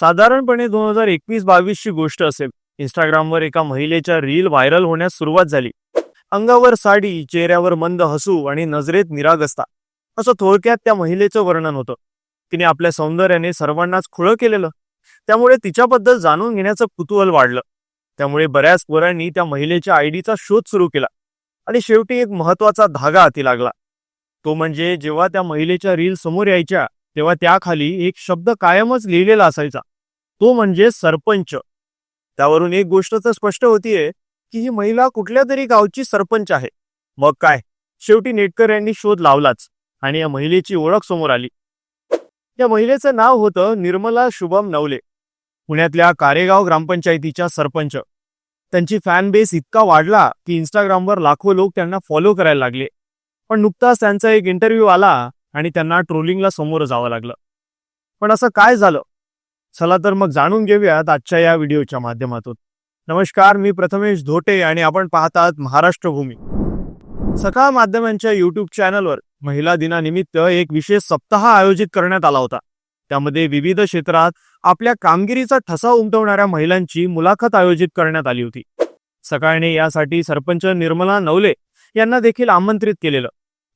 साधारणपणे दोन हजार एकवीस बावीसची गोष्ट असेल. इंस्टाग्रामवर एका महिलेच्या रील व्हायरल होण्यास सुरुवात झाली. अंगावर साडी चेहऱ्यावर मंद हसू आणि नजरेत निरागसता असं थोडक्यात त्या महिलेचं वर्णन होतं. तिने आपल्या सौंदर्याने सर्वांनाच खुळं केलेलं. त्यामुळे तिच्याबद्दल जाणून घेण्याचं कुतूहल वाढलं. त्यामुळे बऱ्याच पोरांनी त्या महिलेच्या आयडीचा शोध सुरू केला. आणि शेवटी एक महत्त्वाचा धागा हाती लागला. तो म्हणजे जेव्हा त्या महिलेच्या रील समोर यायच्या तेव्हा त्याखाली एक शब्द कायमच लिहिलेला असायचा. तो म्हणजे सरपंच. त्यावरून एक गोष्ट तर स्पष्ट होतीये की ही महिला कुठल्या तरी गावची सरपंच आहे. मग काय? शेवटी नेटकर यांनी शोध लावलाच आणि या महिलेची ओळख समोर आली. या महिलेचं नाव होतं निर्मला शुभम नवले. पुण्यातल्या कारेगाव ग्रामपंचायतीच्या सरपंच. त्यांची फॅन बेस इतका वाढला की इंस्टाग्रामवर लाखो लोक त्यांना फॉलो करायला लागले. पण नुकताच त्यांचा एक इंटरव्ह्यू आला आणि त्यांना ट्रोलिंगला समोर जावं लागलं. पण असं काय झालं? चला तर मग जाणून घेऊयात आजच्या या व्हिडिओच्या माध्यमातून. नमस्कार मी प्रथमेश धोटे आणि आपण पाहतात महाराष्ट्र भूमी सकाळ माध्यमांच्या युट्यूब चॅनलवर महिला दिनानिमित्त एक विशेष सप्ताह आयोजित करण्यात आला होता. त्यामध्ये विविध क्षेत्रात आपल्या कामगिरीचा ठसा उमटवणाऱ्या महिलांची मुलाखत आयोजित करण्यात आली होती. सकाळने यासाठी सरपंच निर्मला नवले यांना देखील आमंत्रित केलेलं.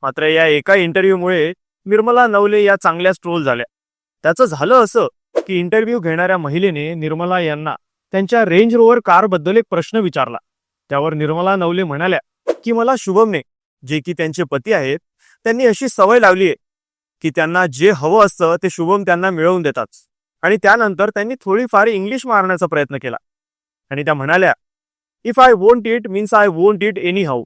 मात्र या एका इंटरव्ह्यूमुळे निर्मला नवले या चांगल्याच ट्रोल झाल्या. त्याचं झालं असं की इंटरव्ह्यू घेणाऱ्या महिलेने निर्मला यांना त्यांच्या रेंज रोवर कारबद्दल एक प्रश्न विचारला. त्यावर निर्मला नवले म्हणाल्या की मला शुभमने जे की त्यांचे पती आहेत त्यांनी अशी सवय लावली आहे की त्यांना जे हवं असतं ते शुभम त्यांना मिळवून देतात. आणि त्यानंतर त्यांनी थोडीफार इंग्लिश मारण्याचा प्रयत्न केला. आणि त्या म्हणाल्या if I want it means I want it any how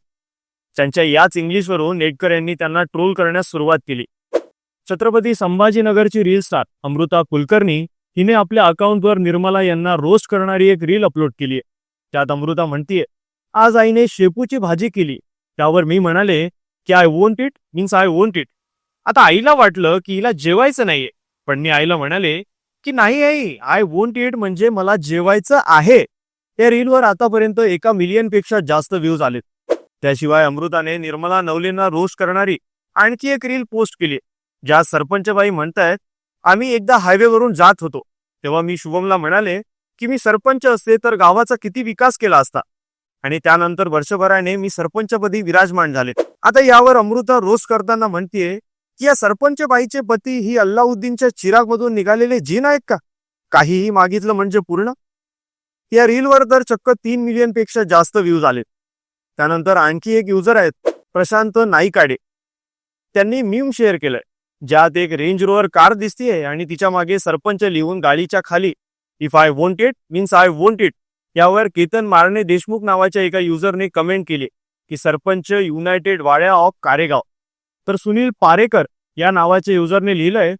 त्यांच्या याच इंग्लिशवरून नेटकर यांनी त्यांना ट्रोल करण्यास सुरुवात केली. छत्रपती संभाजीनगरची रील स्टार अमृता कुलकर्णी हिने आपल्या अकाउंटवर निर्मला यांना रोस्ट करणारी एक रील अपलोड केली आहे त्यात अमृता म्हणतीये आज आईने शेपूची भाजी केली. त्यावर मी म्हणाले की I want it means I want it आता आईला वाटलं की हिला जेवायचं नाहीये. पण मी आईला म्हणाले की नाही आई आय वोंट इट म्हणजे मला जेवायचं आहे. या रीलवर आतापर्यंत एका मिलियनपेक्षा जास्त व्ह्यूज आलेत. त्याशिवाय अमृताने निर्मला नवलेंना रोस्ट करणारी आणखी एक रील पोस्ट केली ज्या सरपंचबाई म्हणतायत आम्ही एकदा हायवेवरून जात होतो. तेव्हा मी शुभमला म्हणाले की मी सरपंच असते तर गावाचा किती विकास केला असता? आणि त्यानंतर वर्षभराने मी सरपंचपदी विराजमान झाले. आता यावर अमृता रोस्ट करताना म्हणतीये की या सरपंचबाईचे पती ही अल्लाउद्दीनच्या चिरागमधून निघालेले जीन आहेत का? काहीही मागितलं म्हणजे पूर्ण? या रीलवर तर चक्क तीन मिलियनपेक्षा जास्त व्ह्यूज आले त्यानंतर आणखी एक युजर आहेत प्रशांत नाईकाडे. त्यांनी मीम शेअर केलंय. ज्यात एक रेंज रोवर कार दिसतीये आणि तिच्यामागे सरपंच लिहून गाडीच्या खाली if I want it means I want it यावर केतन मारणे देशमुख नावाच्या एका युजरने कमेंट केली की सरपंच युनायटेड वाड्या ऑफ कारेगाव. तर सुनील पारेकर या नावाच्या युजरने लिहिलंय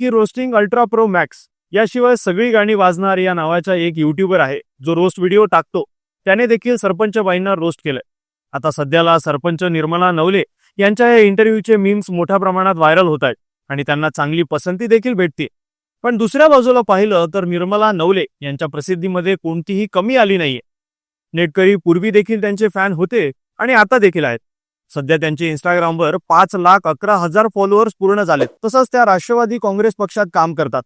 की रोस्टिंग अल्ट्रा प्रो मॅक्स याशिवाय सगळी गाणी वाजणार या नावाचा एक युट्यूबर आहे जो रोस्ट व्हिडिओ टाकतो. त्याने देखील सरपंच बाईंना रोस्ट केलंय. आता सध्याला सरपंच निर्मला नवले यांच्या या इंटरव्ह्यूचे मीम्स मोठ्या प्रमाणात व्हायरल होत आहेत आणि त्यांना चांगली पसंती देखील भेटते. पण दुसऱ्या बाजूला पाहिलं तर निर्मला नवले यांच्या प्रसिद्धीमध्ये कोणतीही कमी आली नाहीये. नेटकरी पूर्वी देखील त्यांचे फॅन होते आणि आता देखील आहेत. सध्या त्यांचे इंस्टाग्रामवर पाच लाख अकरा हजार फॉलोअर्स पूर्ण झालेत. तसंच त्या राष्ट्रवादी काँग्रेस पक्षात काम करतात.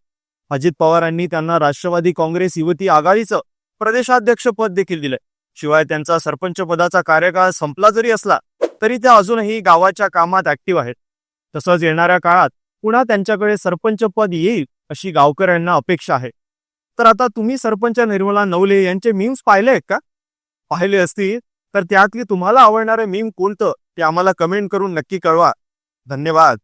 अजित पवारांनी त्यांना राष्ट्रवादी काँग्रेस युवती आघाडीचं प्रदेशाध्यक्ष पद देखील दिलंय. शिवाय त्यांचा सरपंच पदाचा कार्यकाळ संपला जरी असला तरी त्या अजूनही गावाच्या कामात ऍक्टिव्ह आहेत. तसंच येणाऱ्या काळात पुन्हा त्यांच्याकडे सरपंच पद येईल अशी गावकऱ्यांना अपेक्षा आहे. तर आता तुम्ही सरपंच निर्मला नवले यांचे मीम्स पाहिले आहेत का? पाहिले असतील तर त्यातली तुम्हाला आवडणारे मीम कोणतं ते आम्हाला कमेंट करून नक्की कळवा. धन्यवाद.